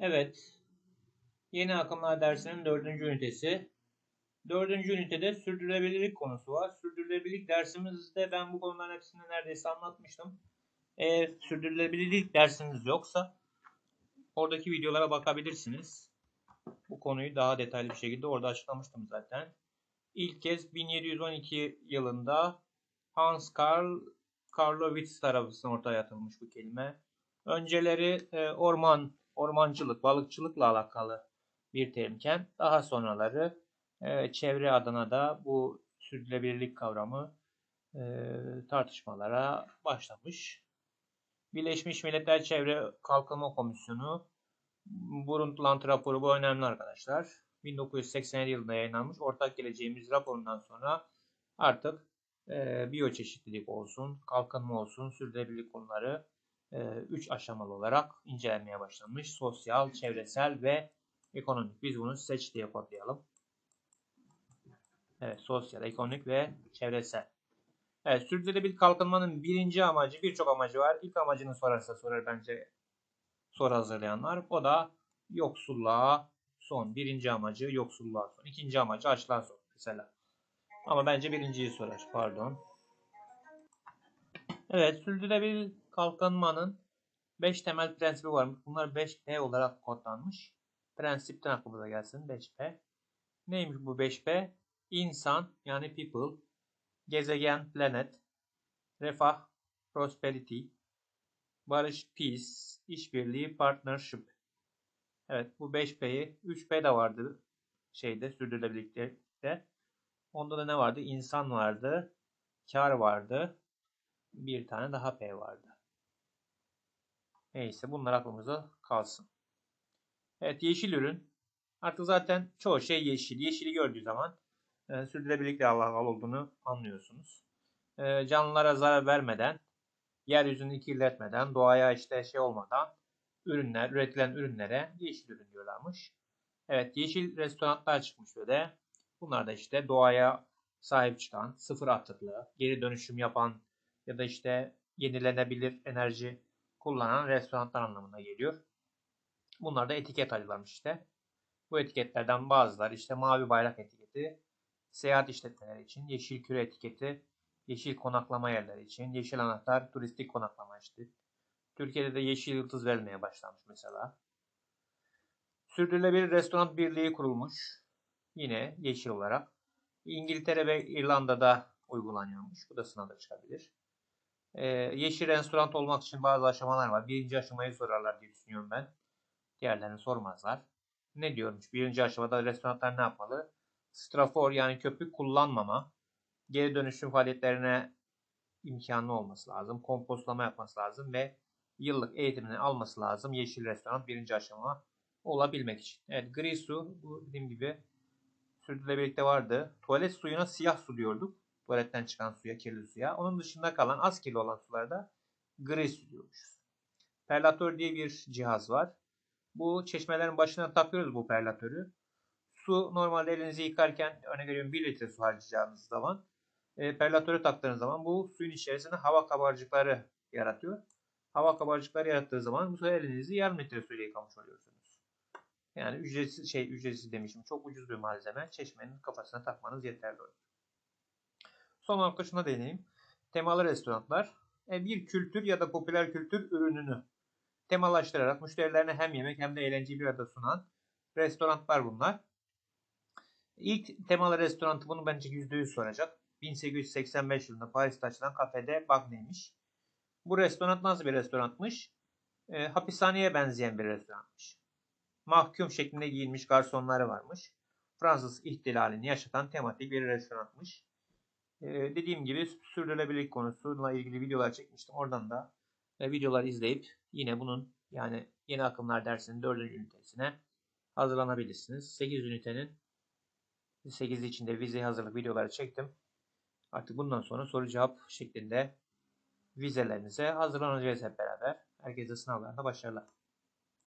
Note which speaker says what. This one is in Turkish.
Speaker 1: Evet. Yeni akımlar dersinin dördüncü ünitesi. Dördüncü ünitede sürdürülebilirlik konusu var. Sürdürülebilirlik dersimizde ben bu konuların hepsini neredeyse anlatmıştım. Eğer sürdürülebilirlik dersiniz yoksa oradaki videolara bakabilirsiniz. Bu konuyu daha detaylı bir şekilde orada açıklamıştım zaten. İlk kez 1712 yılında Hans Karl Karlovitz tarafından ortaya atılmış bu kelime. Önceleri e, orman, ormancılık, balıkçılıkla alakalı bir terimken daha sonraları e, çevre adına da bu sürdürülebilirlik kavramı e, tartışmalara başlamış. Birleşmiş Milletler Çevre Kalkınma Komisyonu Brundtland raporu bu önemli arkadaşlar. 1987 yılında yayınlanmış. Ortak geleceğimiz raporundan sonra artık e, biyoçeşitlilik olsun, kalkınma olsun, sürdürülebilirlik konuları 3 aşamalı olarak incelenmeye başlanmış. Sosyal, çevresel ve ekonomik. Biz bunu seç diye kodlayalım. Evet, sosyal, ekonomik ve çevresel. Evet, sürdürülebilir kalkınmanın birinci amacı, birçok amacı var. İlk amacını sorarsa sorar bence soru hazırlayanlar. O da yoksulluğa son. Birinci amacı yoksulluğa son. İkinci amacı açlığa son mesela. Ama bence birinciyi sorar. Pardon. Evet, sürdürülebilir kalkınmanın 5 temel prensibi var. Bunlar 5P olarak kodlanmış. Prensipten aklımıza gelsin 5P. Neymiş bu 5P? İnsan yani people, gezegen planet, refah prosperity, barış peace, işbirliği partnership. Evet bu 5P'yi 3P de vardı şeyde sürdürülebilirlikte. Onda da ne vardı? İnsan vardı, kar vardı, bir tane daha P vardı. Neyse bunlar aklımızda kalsın. Evet yeşil ürün. Artık zaten çoğu şey yeşil. Yeşili gördüğü zaman e, sürdürülebilirlikle alakalı olduğunu anlıyorsunuz. E, canlılara zarar vermeden, yeryüzünü kirletmeden, doğaya işte şey olmadan ürünler, üretilen ürünlere yeşil ürün diyorlarmış. Evet yeşil restoranlar çıkmış böyle. Bunlar da işte doğaya sahip çıkan, sıfır atıklı, geri dönüşüm yapan ya da işte yenilenebilir enerji kullanan restoranlar anlamına geliyor. Bunlar da etiket acılamış işte. Bu etiketlerden bazıları işte mavi bayrak etiketi, seyahat işletmeleri için, yeşil küre etiketi, yeşil konaklama yerleri için, yeşil anahtar, turistik konaklama işte. Türkiye'de de yeşil yıldız verilmeye başlanmış mesela. Sürdürülebilir Restoran Birliği kurulmuş. Yine yeşil olarak. İngiltere ve İrlanda'da uygulanıyormuş. Bu da sınavda çıkabilir. Ee, yeşil restoran olmak için bazı aşamalar var. Birinci aşamayı sorarlar diye düşünüyorum ben. Diğerlerini sormazlar. Ne diyormuş? Birinci aşamada restoranlar ne yapmalı? Strafor yani köpük kullanmama, geri dönüşüm faaliyetlerine imkanlı olması lazım. Kompostlama yapması lazım ve yıllık eğitimini alması lazım. Yeşil restoran birinci aşama olabilmek için. Evet gri su bu dediğim gibi sürdürülebilirlikte vardı. Tuvalet suyuna siyah su diyorduk. Tuvaletten çıkan suya, kirli suya. Onun dışında kalan az kirli olan sularda gri su diyormuşuz. Perlatör diye bir cihaz var. Bu çeşmelerin başına takıyoruz bu perlatörü. Su normalde elinizi yıkarken örnek veriyorum 1 litre su harcayacağınız zaman e, perlatörü taktığınız zaman bu suyun içerisinde hava kabarcıkları yaratıyor. Hava kabarcıkları yarattığı zaman bu sefer elinizi yarım litre suyla yıkamış oluyorsunuz. Yani ücretsiz şey ücretsiz demişim. Çok ucuz bir malzeme. Çeşmenin kafasına takmanız yeterli olur. Son da şuna değineyim. Temalı restoranlar e, bir kültür ya da popüler kültür ürününü temalaştırarak müşterilerine hem yemek hem de eğlenceyi bir arada sunan restoranlar bunlar. İlk temalı restoranı bunu bence %100 soracak. 1885 yılında Paris'te açılan kafede Bagne'ymiş. Bu restoran nasıl bir restoranmış? E, hapishaneye benzeyen bir restoranmış. Mahkum şeklinde giyinmiş garsonları varmış. Fransız ihtilalini yaşatan tematik bir restoranmış. E, dediğim gibi sürdürülebilirlik konusuyla ilgili videolar çekmiştim. Oradan da e, videolar izleyip yine bunun yani yeni akımlar dersinin 4. ünitesine hazırlanabilirsiniz. 8 ünitenin 8 içinde vize hazırlık videoları çektim. Artık bundan sonra soru cevap şeklinde vizelerinize hazırlanacağız hep beraber. Herkese sınavlarda başarılar.